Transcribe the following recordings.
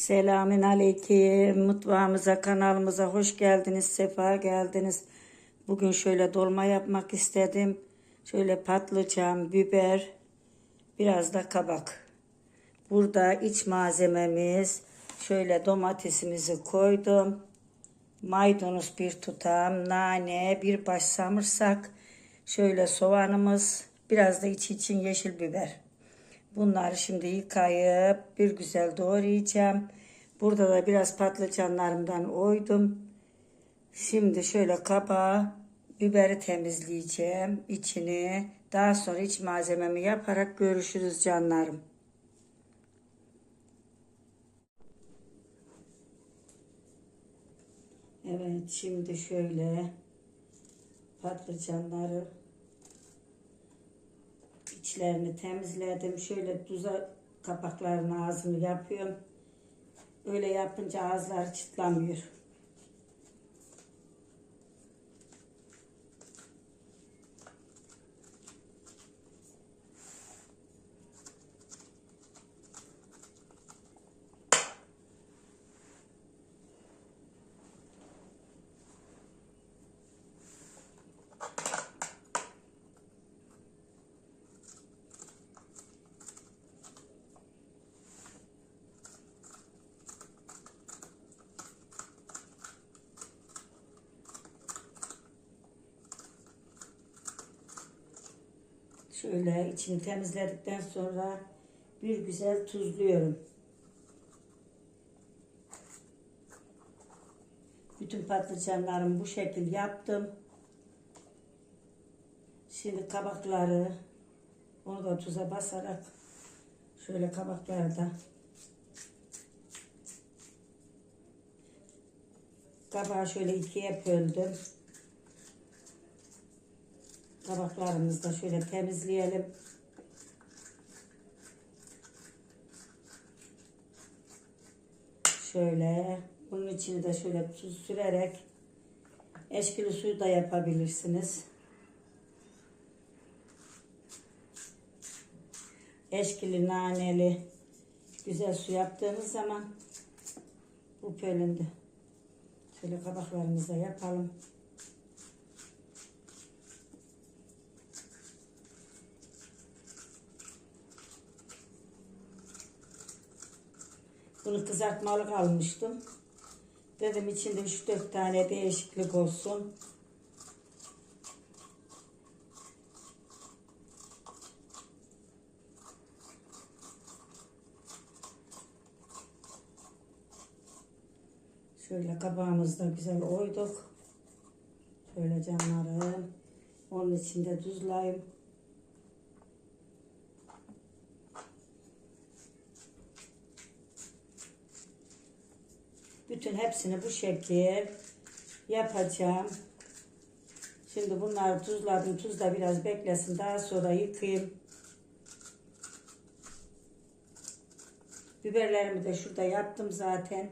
Selamün aleyküm. Mutfağımıza, kanalımıza hoş geldiniz, sefa geldiniz. Bugün şöyle dolma yapmak istedim. Şöyle patlıcan, biber, biraz da kabak. Burada iç malzememiz, şöyle domatesimizi koydum. Maydanoz bir tutam, nane, bir baş samırsak, şöyle soğanımız, biraz da içi için yeşil biber. Bunları şimdi yıkayıp bir güzel doğrayacağım. Burada da biraz patlıcanlarımdan oydum. Şimdi şöyle kabağı, biberi temizleyeceğim içini. Daha sonra iç malzememi yaparak görüşürüz canlarım. Evet şimdi şöyle patlıcanları içlerini temizledim. Şöyle tuza kapaklarının ağzını yapıyorum. Öyle yapınca ağızları çıtlamıyor. Şöyle içini temizledikten sonra bir güzel tuzluyorum. Bütün patlıcanlarımı bu şekil yaptım. Şimdi kabakları onu da tuza basarak şöyle kabakları da kabağı şöyle ikiye böldüm. Tabaklarımızı da şöyle temizleyelim. Şöyle bunun içini de şöyle sürerek eşkili suyu da yapabilirsiniz. Eşkili, naneli güzel su yaptığınız zaman bu bölündü. Şöyle kabaklarımızı yapalım. Bunu kızartmalık almıştım. Dedim içinde 3-4 tane değişiklik olsun. Şöyle kabağımızda güzel oyduk. Şöyle canlarım. Onun içinde tuzlayayım. Bütün hepsini bu şekil yapacağım. Şimdi bunları tuzladım. Tuz da biraz beklesin. Daha sonra yıkayayım. Biberlerimi de şurada yaptım zaten.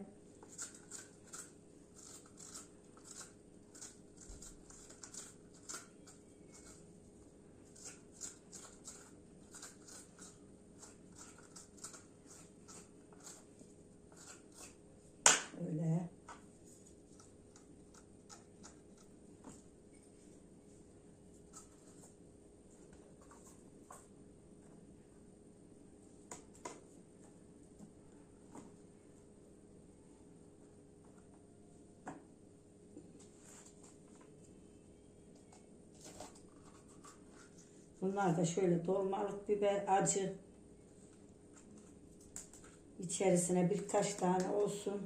Öyle. Bunlar da şöyle dolmalık biber acı. İçerisine birkaç tane olsun.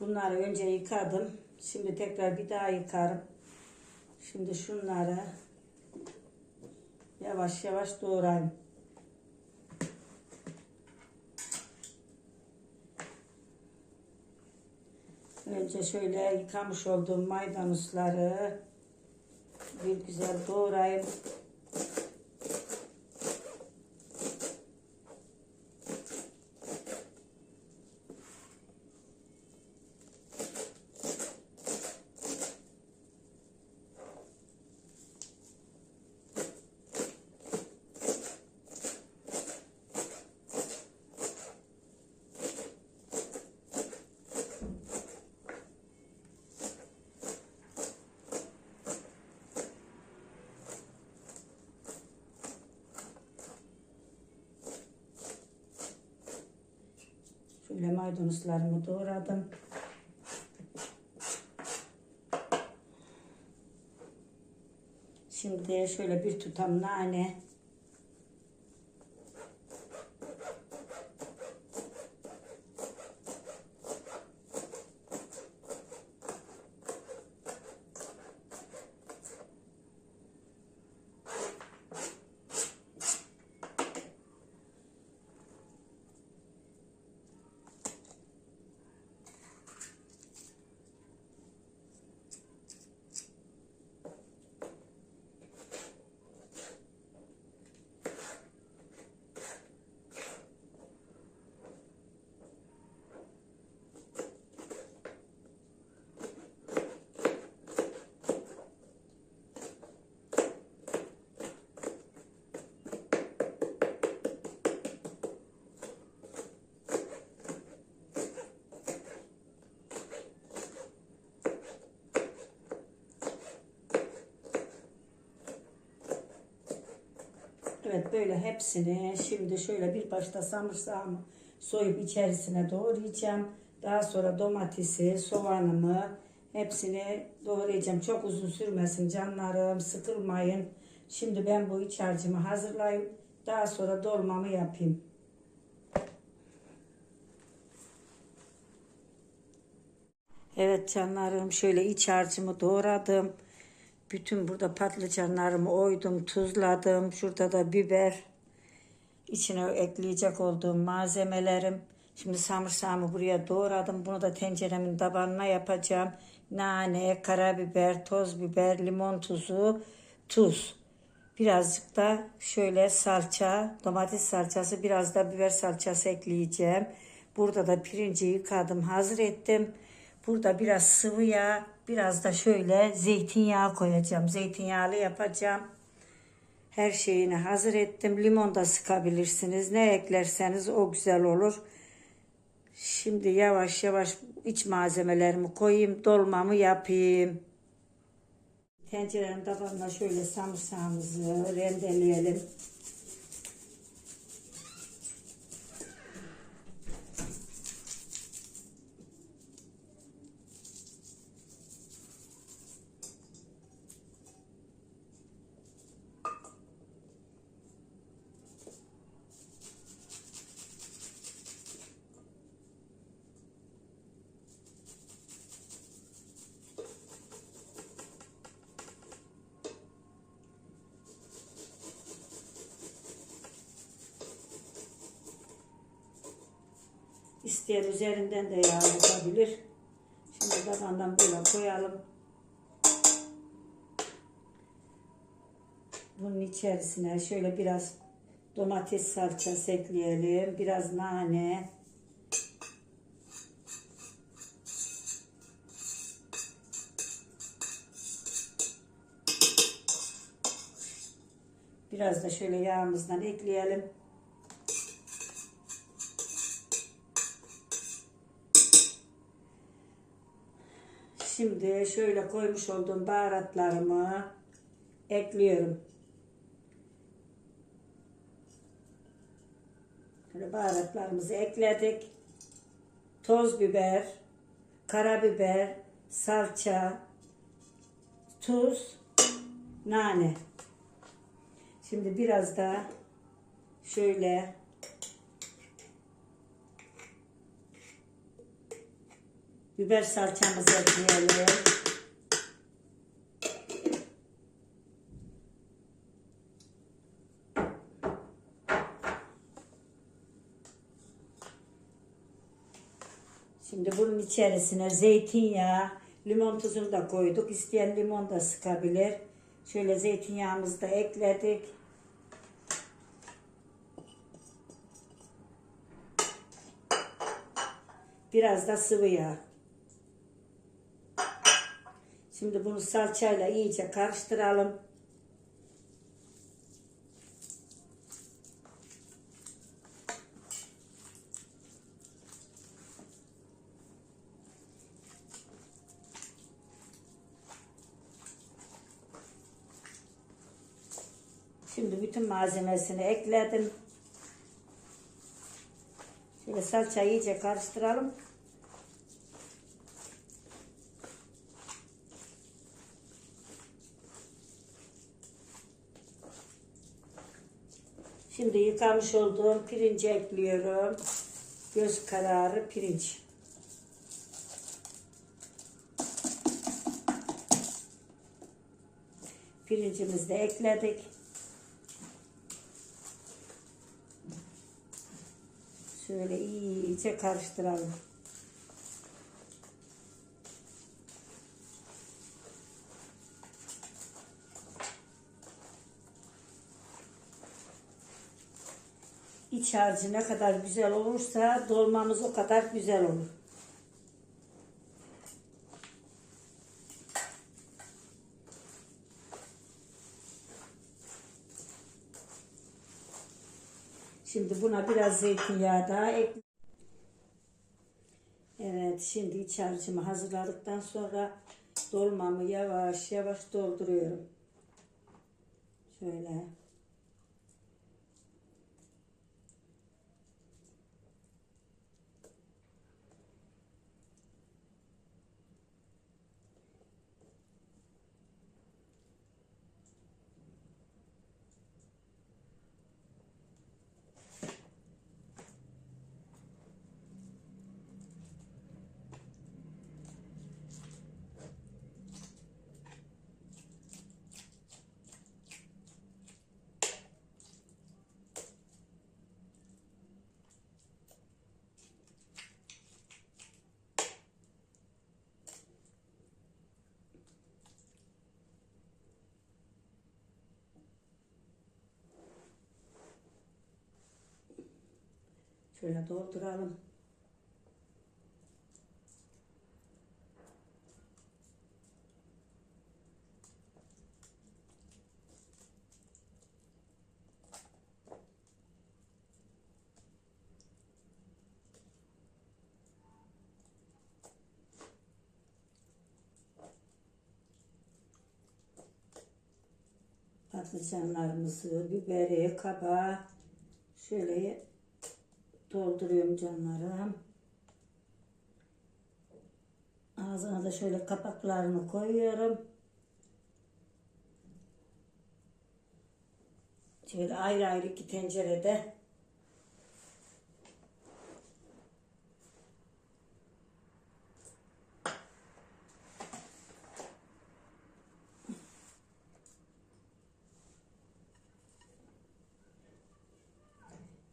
Bunları önce yıkadım. Şimdi tekrar bir daha yıkarım. Şimdi şunları yavaş yavaş doğrayayım. Önce şöyle yıkamış olduğum maydanozları bir güzel doğrayayım. Şöyle maydanozlarımı doğradım. Şimdi şöyle bir tutam nane. Evet böyle hepsini şimdi şöyle bir başta samırsağımı soyup içerisine doğrayacağım. Daha sonra domatesi, soğanımı hepsini doğrayacağım. Çok uzun sürmesin canlarım sıkılmayın. Şimdi ben bu iç harcımı hazırlayayım. Daha sonra dolmamı yapayım. Evet canlarım şöyle iç harcımı doğradım. Bütün burada patlıcanlarımı oydum, tuzladım. Şurada da biber. İçine ekleyecek olduğum malzemelerim. Şimdi samırsağımı buraya doğradım. Bunu da tenceremin tabanına yapacağım. Nane, karabiber, toz biber, limon tuzu, tuz. Birazcık da şöyle salça, domates salçası, biraz da biber salçası ekleyeceğim. Burada da pirinci yıkadım, hazır ettim. Burada biraz sıvı yağ, biraz da şöyle zeytinyağı koyacağım. Zeytinyağlı yapacağım. Her şeyini hazır ettim. Limon da sıkabilirsiniz. Ne eklerseniz o güzel olur. Şimdi yavaş yavaş iç malzemelerimi koyayım. Dolmamı yapayım. Tencerenin tabanına şöyle samırsağımızı rendeleyelim. İsteyen üzerinden de yağ yapabilir. Şimdi tabandan böyle koyalım. Bunun içerisine şöyle biraz domates salçası ekleyelim. Biraz nane. Biraz da şöyle yağımızdan ekleyelim. Şimdi şöyle koymuş olduğum baharatlarımı ekliyorum. Şöyle baharatlarımızı ekledik. Toz biber, karabiber, salça, tuz, nane. Şimdi biraz da şöyle Biber salçamızı ekleyelim. Şimdi bunun içerisine zeytinyağı, limon tuzunu da koyduk. İsteyen limon da sıkabilir. Şöyle zeytinyağımızı da ekledik. Biraz da sıvı yağ. Şimdi bunu salçayla iyice karıştıralım. Şimdi bütün malzemesini ekledim. Şöyle salçayı iyice karıştıralım. Şimdi yıkamış olduğum pirinci ekliyorum. Göz kararı pirinç. Pirincimizi de ekledik. Şöyle iyice karıştıralım. İç harcı ne kadar güzel olursa dolmamız o kadar güzel olur. Şimdi buna biraz zeytinyağı daha ek. Evet şimdi iç harcımı hazırladıktan sonra dolmamı yavaş yavaş dolduruyorum. Şöyle. Şöyle dolduralım. Patlıcanlarımızı, biberi, kabağı şöyle dolduruyorum canlarım. Ağzına da şöyle kapaklarını koyuyorum. Şöyle ayrı ayrı iki tencerede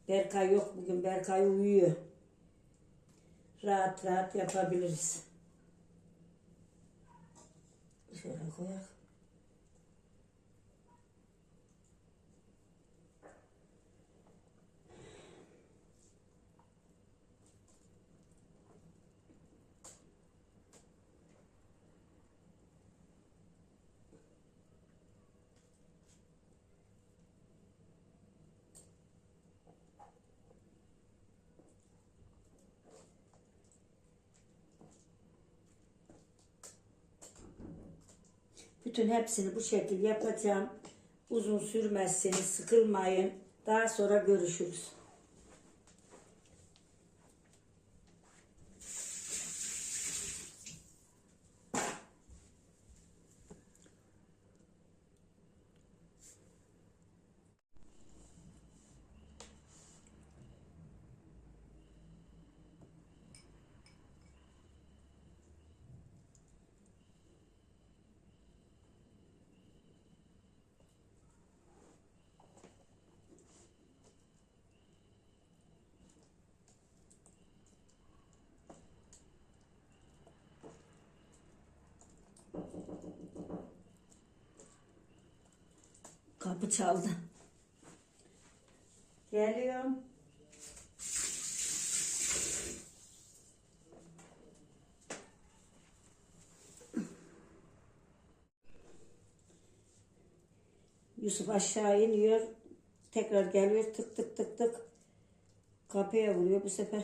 Berkay yok bugün. Berkay uyuyor. Rahat rahat yapabiliriz. Şöyle koyak. Bütün hepsini bu şekil yapacağım. Uzun sürmezseniz sıkılmayın. Daha sonra görüşürüz. Kapı çaldı. Geliyorum. Yusuf aşağı iniyor. Tekrar geliyor tık tık tık tık. Kapıya vuruyor bu sefer.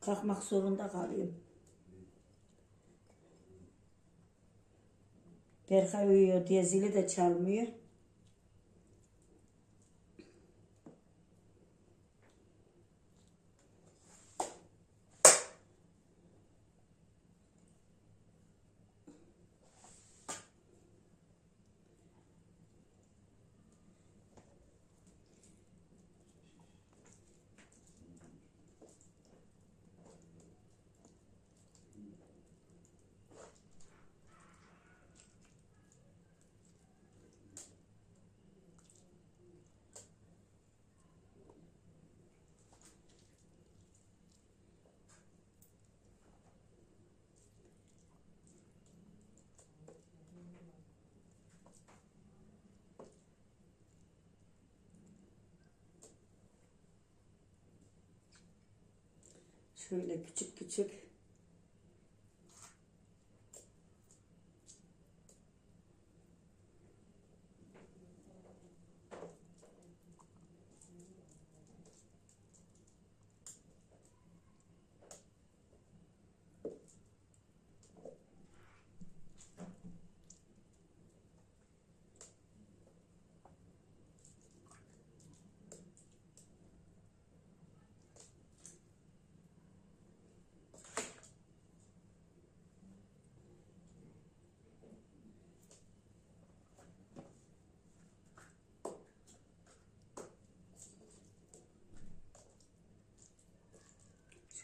Kalkmak zorunda kalıyorum. Berkay uyuyor diye zili de çalmıyor. Şöyle küçük küçük.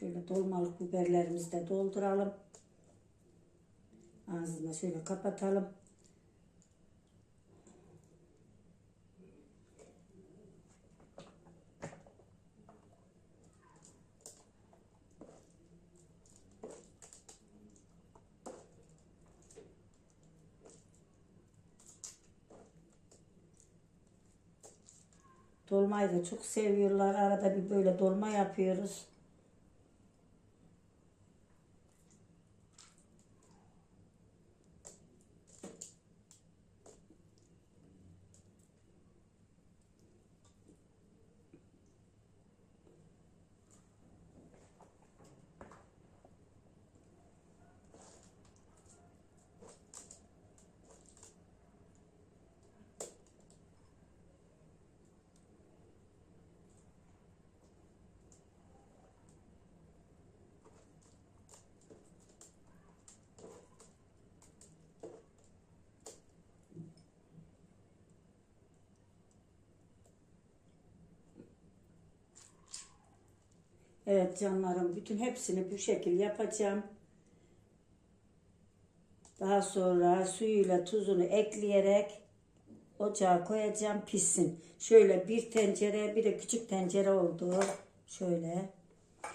Şöyle dolmalık biberlerimizi de dolduralım. Ağzını şöyle kapatalım. Dolmayı da çok seviyorlar. Arada bir böyle dolma yapıyoruz. Evet canlarım bütün hepsini bu şekil yapacağım. Daha sonra suyuyla tuzunu ekleyerek ocağa koyacağım pişsin. Şöyle bir tencere bir de küçük tencere oldu. Şöyle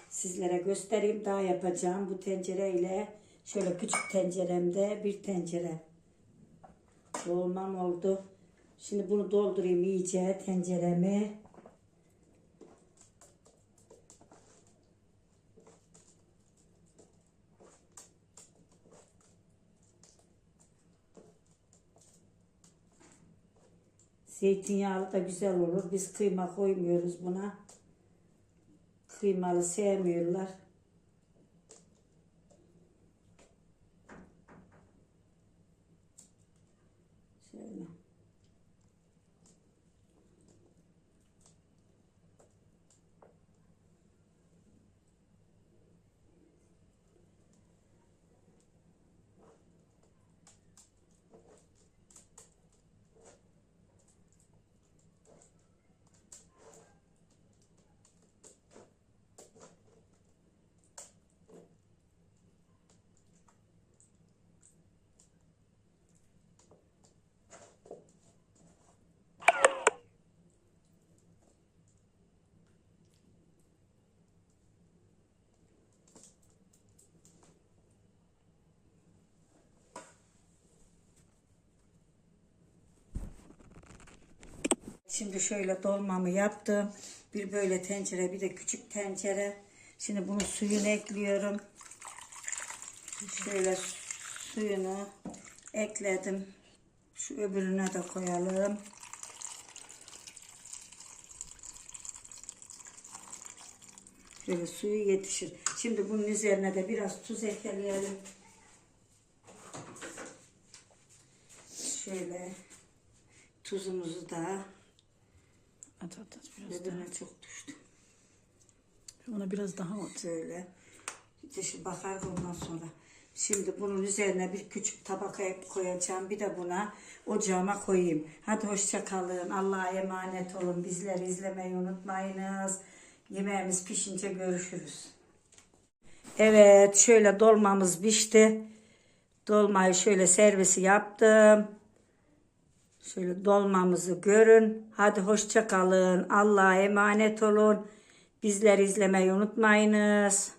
sizlere göstereyim daha yapacağım bu tencereyle. Şöyle küçük tenceremde bir tencere dolmam oldu. Şimdi bunu doldurayım iyice tenceremi. Zeytinyağlı da güzel olur. Biz kıyma koymuyoruz buna. Kıymalı sevmiyorlar. Şimdi şöyle dolmamı yaptım. Bir böyle tencere bir de küçük tencere. Şimdi bunun suyunu ekliyorum. Şöyle suyunu ekledim. Şu öbürüne de koyalım. Şöyle suyu yetişir. Şimdi bunun üzerine de biraz tuz ekleyelim. Şöyle tuzumuzu da At at at biraz daha. öbürüne çok düştü. Ona biraz daha at. Şöyle dışı bakar ondan sonra. Şimdi bunun üzerine bir küçük tabaka koyacağım. Bir de buna ocağıma koyayım. Hadi hoşça kalın. Allah'a emanet olun. Bizleri izlemeyi unutmayınız. Yemeğimiz pişince görüşürüz. Evet şöyle dolmamız pişti. Dolmayı şöyle servisi yaptım. Şöyle dolmamızı görün. Hadi hoşça kalın. Allah'a emanet olun. Bizleri izlemeyi unutmayınız.